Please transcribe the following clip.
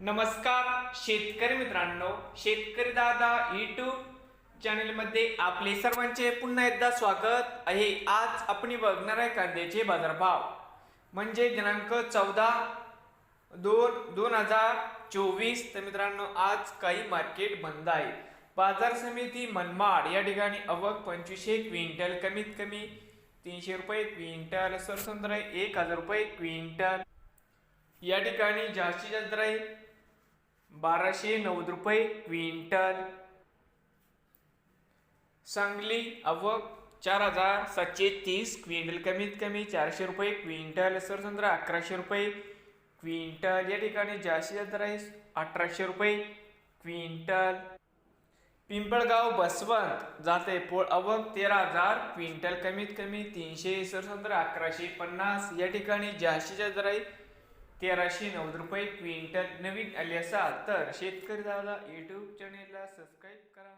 नमस्कार शेतकरी मित्रांनो शेतकरी दादा युट्यूब चॅनलमध्ये आपले सर्वांचे पुन्हा एकदा स्वागत आहे. आज आपण बघणार आहे कांद्याचे बाजारभाव. म्हणजे दिनांक चौदा दोन दोन हजार चोवीस. तर मित्रांनो आज काही मार्केट बंद आहे. बाजार समिती मनमाड या ठिकाणी अवक पंचवीसशे क्विंटल कमीत कमी तीनशे रुपये क्विंटल सरसंद्र एक हजार रुपये क्विंटल. या ठिकाणी जास्तीत जास्त राहील बाराशे नव्वद रुपये क्विंटल. सांगली अवक चार हजार सातशे तीस क्विंटल. कमीत कमी चारशे रुपये क्विंटल. सरसंद्र अकराशे रुपये क्विंटल. या ठिकाणी जास्तीत जास्त आहे अठराशे रुपये क्विंटल. पिंपळगाव बसवंत जाते पोळ अवक तेरा हजार क्विंटल. कमीत कमी तीनशे. सरसंद्र अकराशे पन्नास. या ठिकाणी जास्तीत जास्त दर आहे तेराशे नव्वद रुपये क्विंटल. नवीन आले असाल तर शेतकरी दादा यूट्यूब चॅनेलला सबस्क्राईब करा.